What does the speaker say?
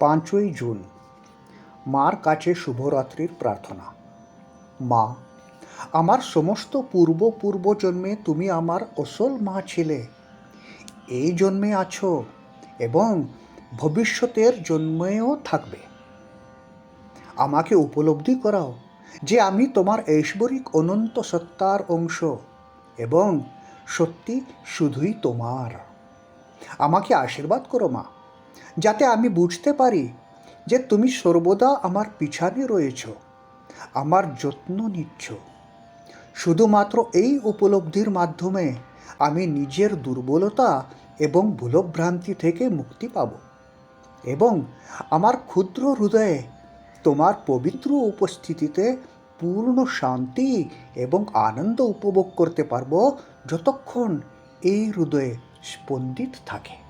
পাঁচই জুন, মার কাছে শুভরাত্রির প্রার্থনা। মা, আমার সমস্ত পূর্ব পূর্ব জন্মে তুমি আমার অসল মা ছিলে। এই জন্মে আছো এবং ভবিষ্যতের জন্মেও থাকবে। আমাকে উপলব্ধি করাও যে আমি তোমার ঐশ্বরিক অনন্ত সত্তার অংশ এবং সত্যি শুধুই তোমার। আমাকে আশীর্বাদ করো মা। যাতে আমি বুঝতে পারি যে তুমি সর্বদা আমার পিছনে রয়েছ, আমার যত্ন নিচ্ছ। শুধুমাত্র এই উপলব্ধির মাধ্যমে আমি নিজের দুর্বলতা এবং ভুলভ্রান্তি থেকে মুক্তি পাব এবং আমার ক্ষুদ্র হৃদয়ে তোমার পবিত্র উপস্থিতিতে পূর্ণ শান্তি এবং আনন্দ উপভোগ করতে পারব যতক্ষণ এই হৃদয়ে স্পন্দিত থাকে।